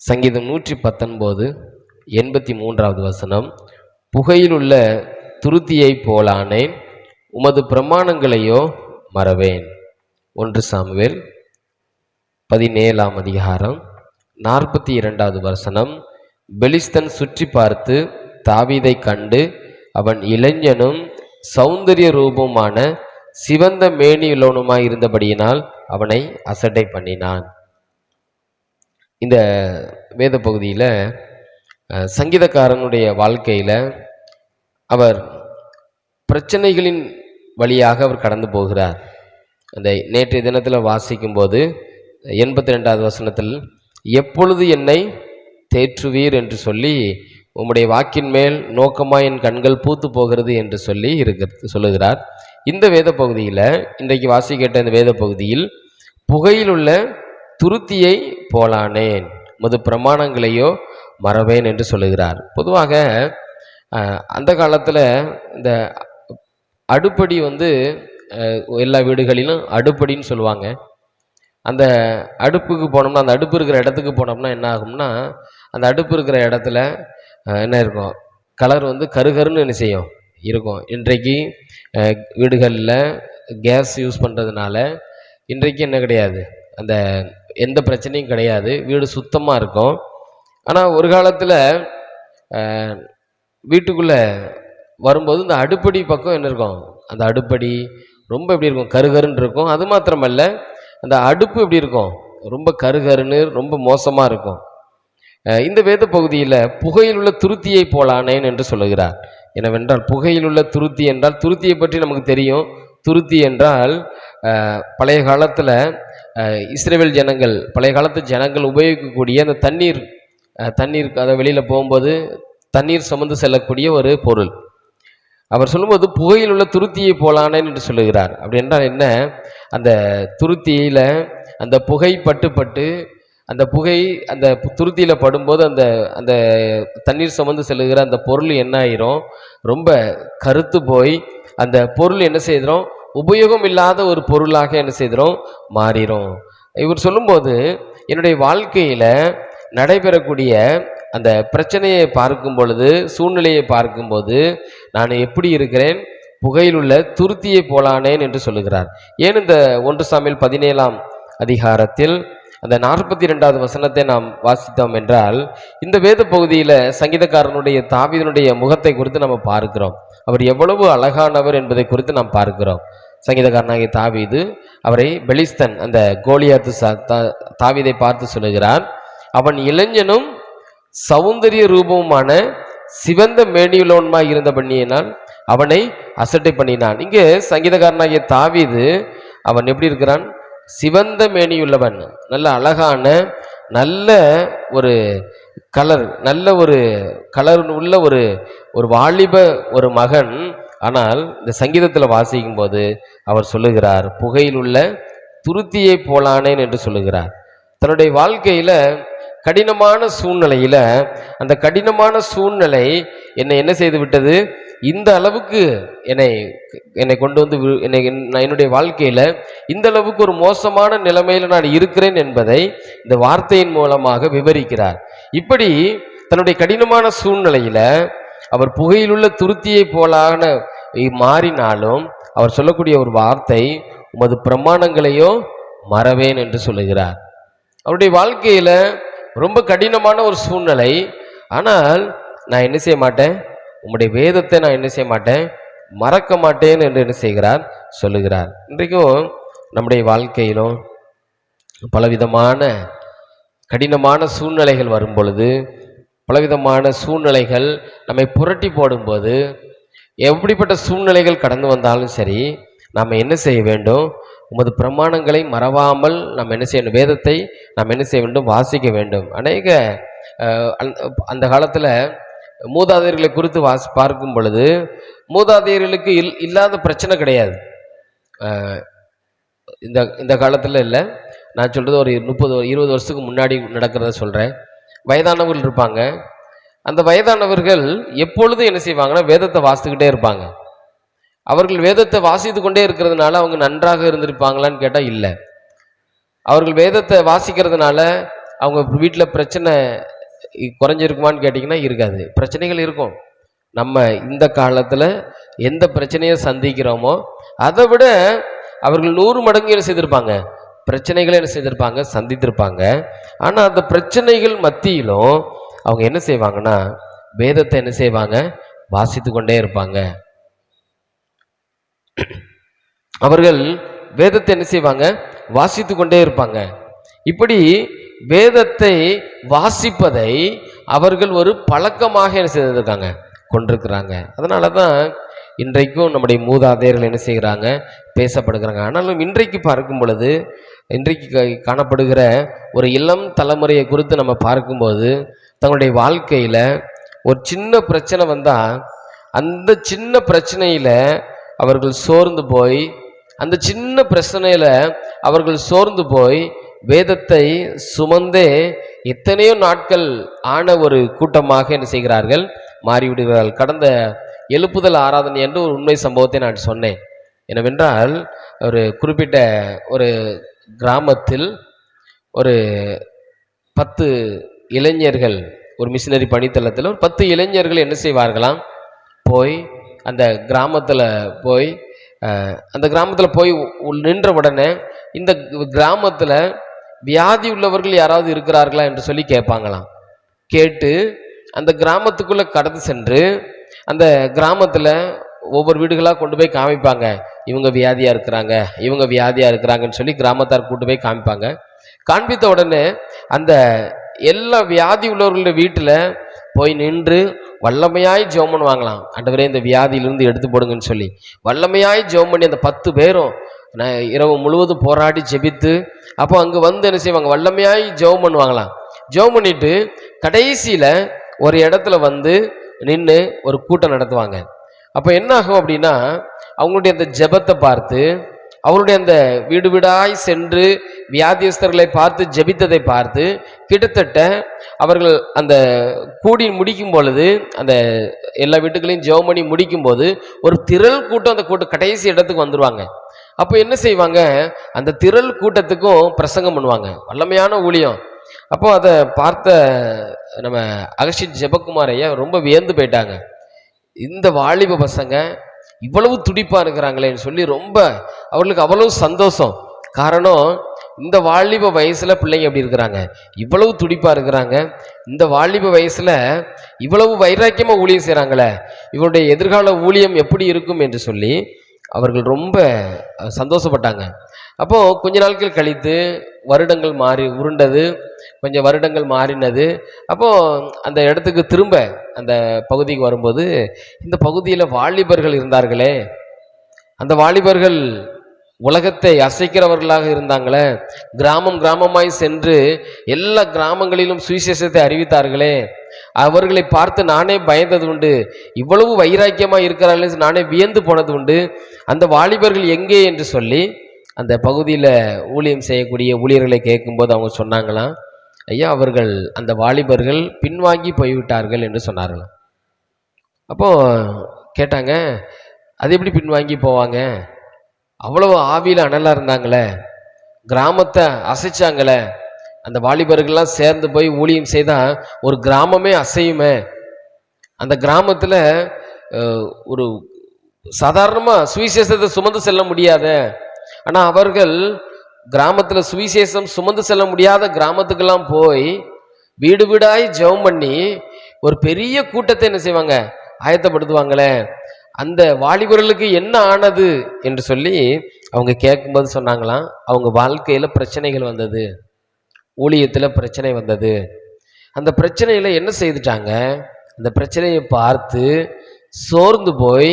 சங்கீதம் நூற்றி பத்தொன்பது எண்பத்தி மூன்றாவது வசனம். புகையிலுள்ள துருத்தியைப் போலானேன் உமது பிரமாணங்களையோ மறவேன். ஒன்று சாமுவேல் பதினேழாம் அதிகாரம் நாற்பத்தி இரண்டாவது வசனம். பெலிஸ்தன் சுற்றி பார்த்து தாவீதை கண்டு அவன் இளைஞனும் சௌந்தரிய ரூபமான சிவந்த மேனியுள்ளவனுமாய் இருந்தபடியினால் அவனை அசட்டை பண்ணினான். இந்த வேத பகுதியில் சங்கீதக்காரனுடைய வாழ்க்கையில் அவர் பிரச்சனைகளின் வழியாக அவர் கடந்து போகிறார். அந்த நேற்றைய தினத்தில் வாசிக்கும்போது எண்பத்தி ரெண்டாவது வசனத்தில் எப்பொழுது என்னை தேற்றுவீர் என்று சொல்லி உம்முடைய வாக்கின் மேல் நோக்கமாக என் கண்கள் பூத்து போகிறது என்று சொல்லி இருக்க சொல்லுகிறார். இந்த வேத பகுதியில் இன்றைக்கு வாசிக்கிட்ட இந்த வேத பகுதியில் புகையில் உள்ள துருத்தியை போலானேன் மது பிரமாணங்களையோ மறவேன் என்று சொல்லுகிறார். பொதுவாக அந்த காலத்தில் இந்த அடுப்படி வந்து எல்லா வீடுகளிலும் அடுப்படின்னு சொல்லுவாங்க. அந்த அடுப்புக்கு போனோம்னா அந்த அடுப்பு இருக்கிற இடத்துக்கு போனோம்னா என்ன ஆகும்னா அந்த அடுப்பு இருக்கிற இடத்துல என்ன இருக்கும்? கலர் வந்து கருகருன்னு என்ன செய்யும்? இருக்கும். இன்றைக்கு வீடுகளில் கேஸ் யூஸ் பண்ணுறதுனால இன்றைக்கு என்ன கிடையாது? அந்த எந்த பிரச்சனையும் கிடையாது. வீடு சுத்தமாக இருக்கும். ஆனால் ஒரு காலத்தில் வீட்டுக்குள்ளே வரும்போது இந்த அடுப்படி பக்கம் என்ன இருக்கும்? அந்த அடுப்படி ரொம்ப எப்படி இருக்கும்? கருகருன்னு இருக்கும். அது மாத்திரமல்ல அந்த அடுப்பு எப்படி இருக்கும்? ரொம்ப கருகருன்னு ரொம்ப மோசமாக இருக்கும். இந்த வேத பகுதியில் புகையில் உள்ள துருத்தியை போலானேன் என்று சொல்லுகிறார். என்னவென்றால் புகையில் உள்ள துருத்தி என்றால் துருத்தியை பற்றி நமக்கு தெரியும். துருத்தி என்றால் பழைய காலத்தில் இஸ்ரேவேல் ஜனங்கள் பழைய காலத்து ஜனங்கள் உபயோகிக்கக்கூடிய அந்த தண்ணீர் தண்ணீர் அதை வெளியில் போகும்போது தண்ணீர் சுமந்து செல்லக்கூடிய ஒரு பொருள். அவர் சொல்லும்போது புகையில் உள்ள துருத்தியை போலானேன் என்று சொல்லுகிறார். அப்படி என்றால் என்ன? அந்த துருத்தியில் அந்த புகை பட்டு பட்டு அந்த புகை அந்த துருத்தியில் படும்போது அந்த அந்த தண்ணீர் சுமந்து செல்லுகிற அந்த பொருள் என்ன ஆயிரும்? ரொம்ப கருத்து போய் அந்த பொருள் என்ன செய்கிறோம் உபயோகம் இல்லாத ஒரு பொருளாக என்ன செய்கிறோம் மாறிடும் இவர் சொல்லும்போது என்னுடைய வாழ்க்கையில் நடைபெறக்கூடிய அந்த பிரச்சனையை பார்க்கும் பொழுது சூழ்நிலையை பார்க்கும்போது நான் எப்படி இருக்கிறேன்? புகையில் உள்ள துருத்தியை போலானேன் என்று சொல்லுகிறார். ஏன் இந்த ஒன்று சாமியில் பதினேழாம் அதிகாரத்தில் அந்த நாற்பத்தி ரெண்டாவது வசனத்தை நாம் வாசித்தோம் என்றால் இந்த வேத பகுதியில் சங்கீதக்காரனுடைய தாவீதனுடைய முகத்தை குறித்து நம்ம பார்க்கிறோம். அவர் எவ்வளவு அழகானவர் என்பதை குறித்து நாம் பார்க்கிறோம். சங்கீதக்காரனாகிய தாவிது அவரை பெலிஸ்தன் அந்த கோலியாத்து சா- தா- தாவீதை பார்த்து சொல்லுகிறார் அவன் இளைஞனும் சௌந்தரிய ரூபமுமான சிவந்த மேனியுள்ளவனுமாய் இருந்த பண்ணியினால் அவனை அசட்டை பண்ணினான். இங்கே சங்கீதக்காரனாகிய தாவிது அவன் எப்படி இருக்கிறான்? சிவந்த மேனியுள்ளவன். நல்ல அழகான நல்ல ஒரு கலர் நல்ல ஒரு கலர் உள்ள ஒரு ஒரு வாலிப ஒரு மகன். ஆனால் இந்த சங்கீதத்தில் வாசிக்கும் போது அவர் சொல்லுகிறார் புகையில் உள்ள துருத்தியை போலானேன் என்று சொல்லுகிறார். தன்னுடைய வாழ்க்கையில் கடினமான சூழ்நிலையில் அந்த கடினமான சூழ்நிலை என்னை என்ன செய்து விட்டது? இந்த அளவுக்கு என்னை என்னை கொண்டு வந்து வி- என்னை நான் என்னுடைய வாழ்க்கையில் இந்த அளவுக்கு ஒரு மோசமான நிலைமையில் நான் இருக்கிறேன் என்பதை இந்த வார்த்தையின் மூலமாக விவரிக்கிறார். இப்படி தன்னுடைய கடினமான சூழ்நிலையில் அவர் புகையிலுள்ள துருத்தியை போலான மாறினாலும் அவர் சொல்லக்கூடிய ஒரு வார்த்தை உமது பிரமாணங்களையோ மறவேன் என்று சொல்லுகிறார். அவருடைய வாழ்க்கையில் ரொம்ப கடினமான ஒரு சூழ்நிலை. ஆனால் நான் என்ன செய்ய மாட்டேன்? உம்முடைய வேதத்தை நான் என்ன செய்ய மாட்டேன்? மறக்க மாட்டேன் என்று என்ன செய்கிறார்? சொல்லுகிறார். இன்றைக்கும் நம்முடைய வாழ்க்கையிலும் பலவிதமான கடினமான சூழ்நிலைகள் வரும் பொழுது பலவிதமான சூழ்நிலைகள் நம்மை புரட்டி போடும்போது எப்படிப்பட்ட சூழ்நிலைகள் கடந்து வந்தாலும் சரி நாம் என்ன செய்ய வேண்டும்? உமது பிரமாணங்களை மறவாமல் நாம் என்ன செய்யணும் வேதத்தை நாம் என்ன செய்ய வேண்டும்? வாசிக்க வேண்டும். அநேக அந்த காலத்தில் மூதாதையர்களை குறித்து வாசி பார்க்கும் பொழுது மூதாதையர்களுக்கு இல் இல்லாத பிரச்சனை கிடையாது. இந்த இந்த காலத்தில் இல்லை. நான் சொல்கிறது ஒரு முப்பது இருபது வருஷத்துக்கு முன்னாடி நடக்கிறத சொல்கிறேன் வயதானவர்கள் இருப்பாங்க. அந்த வயதானவர்கள் எப்பொழுதும் என்ன செய்வாங்கன்னா வேதத்தை வாசித்துக்கிட்டே இருப்பாங்க. அவர்கள் வேதத்தை வாசித்து கொண்டே இருக்கிறதுனால அவங்க நன்றாக இருந்திருப்பாங்களான்னு கேட்டால் இல்லை. அவர்கள் வேதத்தை வாசிக்கிறதுனால அவங்க வீட்டில் பிரச்சனை குறைஞ்சிருக்குமான்னு கேட்டிங்கன்னா இருக்காது. பிரச்சனைகள் இருக்கும். நம்ம இந்த காலத்தில் எந்த பிரச்சனையை சந்திக்கிறோமோ அதை விட அவர்கள் நூறு மடங்கு என்ன செய்திருப்பாங்க? பிரச்சனைகளை என்ன செய்திருப்பாங்க? சந்தித்திருப்பாங்க. ஆனால் அந்த பிரச்சனைகள் மத்தியிலும் அவங்க என்ன செய்வாங்கன்னா வேதத்தை என்ன செய்வாங்க? வாசித்து கொண்டே இருப்பாங்க. அவர்கள் வேதத்தை என்ன செய்வாங்க? வாசித்து கொண்டே இருப்பாங்க. இப்படி வேதத்தை வாசிப்பதை அவர்கள் ஒரு பழக்கமாக என்ன செய்திருக்காங்க? கொண்டிருக்கிறாங்க. அதனால தான் இன்றைக்கும் நம்முடைய மூதாதையர்கள் என்ன செய்கிறாங்க? பேசப்படுகிறாங்க. ஆனாலும் இன்றைக்கு பார்க்கும் பொழுது இன்றைக்கு கா- காணப்படுகிற ஒரு இளம் தலைமுறையை குறித்து நம்ம பார்க்கும்போது தங்களுடைய வாழ்க்கையில் ஒரு சின்ன பிரச்சனை வந்தால் அந்த சின்ன பிரச்சனையில் அவர்கள் சோர்ந்து போய் அந்த சின்ன பிரச்சனையில் அவர்கள் சோர்ந்து போய் வேதத்தை சுமந்தே எத்தனையோ நாட்கள் ஆன ஒரு கூட்டமாக என்ன செய்கிறார்கள்? மாறிவிடுகிறார்கள் கடந்த எழுப்புதல் ஆராதனை என்று ஒரு உண்மை சம்பவத்தை நான் சொன்னேன். என்னவென்றால் ஒரு குறிப்பிட்ட ஒரு கிராமத்தில் ஒரு பத்து இளைஞர்கள் ஒரு மிஷினரி பணித்தளத்தில் ஒரு பத்து இளைஞர்கள் என்ன செய்வார்களாம்? போய் அந்த கிராமத்தில் போய் அந்த கிராமத்தில் போய் நின்ற உடனே இந்த கிராமத்தில் வியாதி உள்ளவர்கள் யாராவது இருக்கிறார்களா என்று சொல்லி கேட்பாங்களாம். கேட்டு அந்த கிராமத்துக்குள்ளே கடந்து சென்று அந்த கிராமத்தில் ஒவ்வொரு வீடுகளாக கொண்டு போய் காமிப்பாங்க. இவங்க வியாதியாக இருக்கிறாங்க இவங்க வியாதியாக இருக்கிறாங்கன்னு சொல்லி கிராமத்தார் கூட்டு போய் காமிப்பாங்க. காண்பித்த உடனே அந்த எல்லா வியாதி உள்ளவர்களுடைய வீட்டில் போய் நின்று வல்லமையாய் ஜோம் பண்ணுவாங்களாம். ஆண்டவரே இந்த வியாதியிலிருந்து எடுத்து போடுங்கன்னு சொல்லி. வல்லமையாய் ஜோம் பண்ணி அந்த பத்து பேரும் நான் இரவு முழுவதும் போராடி ஜெபித்து அப்போ அங்கே வந்து என்ன செய்வாங்க? வல்லமையாய் ஜெபம் பண்ணுவாங்களாம். ஜெபம் பண்ணிட்டு கடைசியில் ஒரு இடத்துல வந்து நின்று ஒரு கூட்டம் நடத்துவாங்க. அப்போ என்ன ஆகும் அப்படின்னா அவங்களுடைய அந்த ஜெபத்தை பார்த்து அவருடைய அந்த வீடு வீடாய் சென்று வியாதியஸ்தர்களை பார்த்து ஜெபித்ததை பார்த்து கிட்டத்தட்ட அவர்கள் அந்த கூடி முடிக்கும் பொழுது அந்த எல்லா வீட்டுகளையும் ஜெபம் பண்ணி முடிக்கும் போது ஒரு திரள் கூட்டம் அந்த கூட்டம் கடைசி இடத்துக்கு வந்துருவாங்க. அப்போ என்ன செய்வாங்க? அந்த திரள் கூட்டத்துக்கும் பிரசங்கம் பண்ணுவாங்க. வல்லமையான ஊழியம். அப்போ அதை பார்த்த நம்ம அகஷித் ஜெபக்குமார் ஐயா ரொம்ப வியந்து போயிட்டாங்க. இந்த வாலிப பசங்க இவ்வளவு துடிப்பாக இருக்கிறாங்களேன்னு சொல்லி ரொம்ப அவர்களுக்கு அவ்வளவு சந்தோஷம். காரணம் இந்த வாலிப வயசில் பிள்ளைங்க எப்படி இருக்கிறாங்க? இவ்வளவு துடிப்பாக இருக்கிறாங்க. இந்த வாலிப வயசில் இவ்வளவு வைராக்கியமாக ஊழியம் செய்கிறாங்களே இவருடைய எதிர்கால ஊழியம் எப்படி இருக்கும் என்று சொல்லி அவர்கள் ரொம்ப சந்தோஷப்பட்டாங்க. அப்போது கொஞ்ச நாட்கள் கழித்து வருடங்கள் மாறி உருண்டது கொஞ்சம் வருடங்கள் மாறினது. அப்போ அந்த இடத்துக்கு திரும்ப அந்த பகுதிக்கு வரும்போது இந்த பகுதியில் வாலிபர்கள் இருந்தார்களே அந்த வாலிபர்கள் உலகத்தை அசைக்கிறவர்களாக இருந்தாங்களே கிராமம் கிராமமாய் சென்று எல்லா கிராமங்களிலும் சுவிசேஷத்தை அறிவித்தார்களே அவர்களை பார்த்து நானே பயந்தது உண்டு. இவ்வளவு வைராக்கியமாக இருக்கிறார்கள் நானே வியந்து போனது உண்டு. அந்த வாலிபர்கள் எங்கே என்று சொல்லி அந்த பகுதியில் ஊழியம் செய்யக்கூடிய ஊழியர்களை கேட்கும்போது அவங்க சொன்னாங்களாம் ஐயா அவர்கள் அந்த வாலிபர்கள் பின்வாங்கி போய்விட்டார்கள் என்று சொன்னார்களாம் அப்போ கேட்டாங்க அது எப்படி பின்வாங்கி போவாங்க? அவ்வளோ ஆவியில் அனலாக இருந்தாங்களே கிராமத்தை அசைச்சாங்களே அந்த வாலிபர்கள்லாம் சேர்ந்து போய் ஊழியம் செய்தால் ஒரு கிராமமே அசையுமே. அந்த கிராமத்தில் ஒரு சாதாரணமாக சுவிசேஷத்தை சுமந்து செல்ல முடியாத. ஆனால் அவர்கள் கிராமத்தில் சுவிசேஷம் சுமந்து செல்ல முடியாத கிராமத்துக்கெல்லாம் போய் வீடு வீடாய் ஜெபம் பண்ணி ஒரு பெரிய கூட்டத்தை என்ன செய்வாங்க? ஆயத்தப்படுத்துவாங்களே. அந்த வாலிபர்களுக்கு என்ன ஆனது என்று சொல்லி அவங்க கேட்கும்போது சொன்னாங்களாம் அவங்க வாழ்க்கையில் பிரச்சனைகள் வந்தது. ஊழியத்தில் பிரச்சனை வந்தது. அந்த பிரச்சனையில் என்ன செய்துட்டாங்க? அந்த பிரச்சனையை பார்த்து சோர்ந்து போய்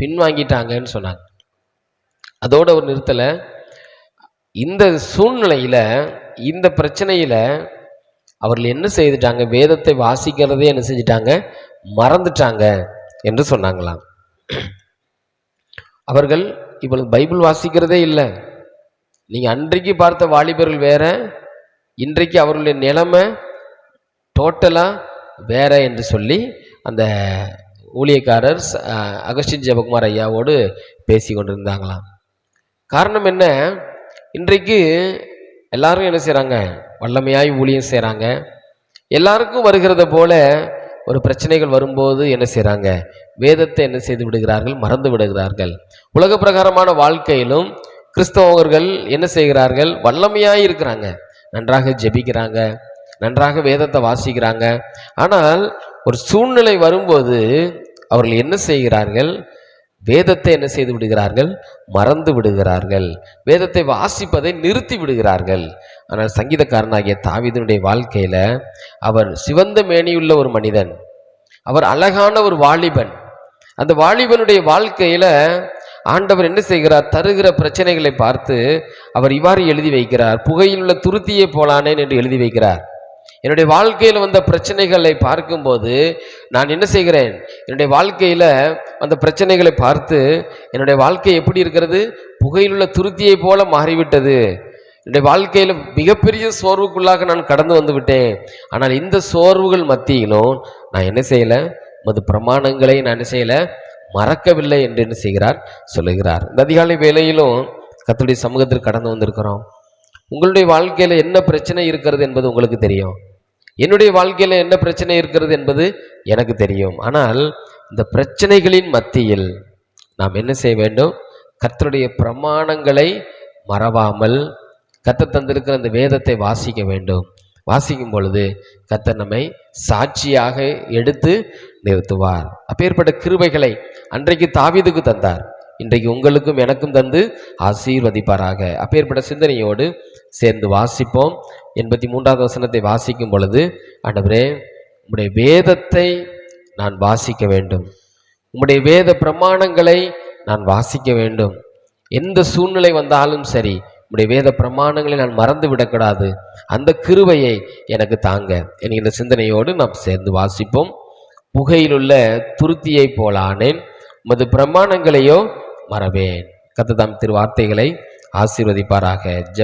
பின்வாங்கிட்டாங்கன்னு சொன்னாங்க. அதோட ஒரு நிறுத்தலை இந்த சூழ்நிலையில் இந்த பிரச்சனையில் அவர்கள் என்ன செய்துட்டாங்க? வேதத்தை வாசிக்கிறதே என்ன செஞ்சிட்டாங்க? மறந்துட்டாங்க என்று சொன்னாங்களாம். அவர்கள் இவளுக்கு பைபிள் வாசிக்கிறதே இல்லை. நீங்கள் அன்றைக்கு பார்த்த வாலிபர்கள் வேற இன்றைக்கு அவருடைய நிலைமை டோட்டலாக வேற என்று சொல்லி அந்த ஊழியக்காரர் அகஸ்டின் ஜெபகுமார் ஐயாவோடு பேசி கொண்டிருந்தாங்களாம். காரணம் என்ன? இன்றைக்கு எல்லாரும் என்ன செய்கிறாங்க வல்லமையாய் ஊழியம் செய்கிறாங்க எல்லாருக்கும் வருகிறத போல ஒரு பிரச்சனைகள் வரும்போது என்ன செய்கிறாங்க வேதத்தை என்ன செய்து விடுகிறார்கள்? மறந்து விடுகிறார்கள். உலக பிரகாரமான வாழ்க்கையிலும் கிறிஸ்தவர்கள் என்ன செய்கிறார்கள்? வல்லமையாய் இருக்கிறாங்க. நன்றாக ஜெபிக்கிறாங்க நன்றாக வேதத்தை வாசிக்கிறாங்க. ஆனால் ஒரு சூழ்நிலை வரும்போது அவர்கள் என்ன செய்கிறார்கள்? வேதத்தை என்ன செய்து விடுகிறார்கள்? மறந்து விடுகிறார்கள். வேதத்தை வாசிப்பதை நிறுத்தி விடுகிறார்கள். ஆனால் சங்கீதக்காரனாகிய தாவிதனுடைய வாழ்க்கையில் அவர் சிவந்த மேனியுள்ள ஒரு மனிதன். அவர் அழகான ஒரு வாலிபன். அந்த வாலிபனுடைய வாழ்க்கையில ஆண்டவர் என்ன செய்கிறார்? தருகிற பிரச்சனைகளை பார்த்து அவர் இவ்வாறு எழுதி வைக்கிறார். புகையில் உள்ள துருத்தியே போலானேன் என்று எழுதி வைக்கிறார். என்னுடைய வாழ்க்கையில் வந்த பிரச்சனைகளை பார்க்கும்போது நான் என்ன செய்கிறேன்? என்னுடைய வாழ்க்கையில் அந்த பிரச்சனைகளை பார்த்து என்னுடைய வாழ்க்கை எப்படி இருக்கிறது? புகையில் உள்ள துருத்தியை போல மாறிவிட்டது. என்னுடைய வாழ்க்கையில் மிகப்பெரிய சோர்வுக்குள்ளாக நான் கடந்து வந்து விட்டேன். ஆனால் இந்த சோர்வுகள் மத்தியிலும் நான் என்ன செய்யலை? மது பிரமாணங்களை நான் என்ன செய்யலை? மறக்கவில்லை என்று என்ன செய்கிறார் சொல்லுகிறார். இந்த அதிகாலை வேலையிலும் கர்த்தருடைய சமூகத்திற்கு கடந்து வந்திருக்கிறோம். உங்களுடைய வாழ்க்கையில் என்ன பிரச்சனை இருக்கிறது என்பது உங்களுக்கு தெரியும். என்னுடைய வாழ்க்கையில் என்ன பிரச்சனை இருக்கிறது என்பது எனக்கு தெரியும். ஆனால் இந்த பிரச்சனைகளின் மத்தியில் நாம் என்ன செய்ய வேண்டும்? கத்தருடைய பிரமாணங்களை மறவாமல் கத்த தந்திருக்கிற அந்த வேதத்தை வாசிக்க வேண்டும். வாசிக்கும் பொழுது கர்த்தர் நம்மை சாட்சியாக எடுத்து நிறுத்துவார். அப்பேற்பட்ட கிருபைகளை அன்றைக்கு தாவிதுக்கு தந்தார். இன்றைக்கு உங்களுக்கும் எனக்கும் தந்து ஆசீர்வதிப்பாராக. அப்பேற்பட்ட சிந்தனையோடு சேர்ந்து வாசிப்போம். எண்பத்தி மூன்றாவது வசனத்தை வாசிக்கும் பொழுது ஆண்டவரே உம்முடைய வேதத்தை நான் வாசிக்க வேண்டும். உம்முடைய வேத பிரமாணங்களை நான் வாசிக்க வேண்டும். எந்த சூழ்நிலை வந்தாலும் சரி உம்முடைய வேத பிரமாணங்களை நான் மறந்து விடக்கூடாது. அந்த கிருவையை எனக்கு தாங்க. என்கிற சிந்தனையோடு நாம் சேர்ந்து வாசிப்போம். புகையிலுள்ள துருத்தியை போலானேன் உமது பிரமாணங்களையோ மறவேன். கத்ததாம் திரு வார்த்தைகளை ஆசீர்வதிப்பாராக. ஜெப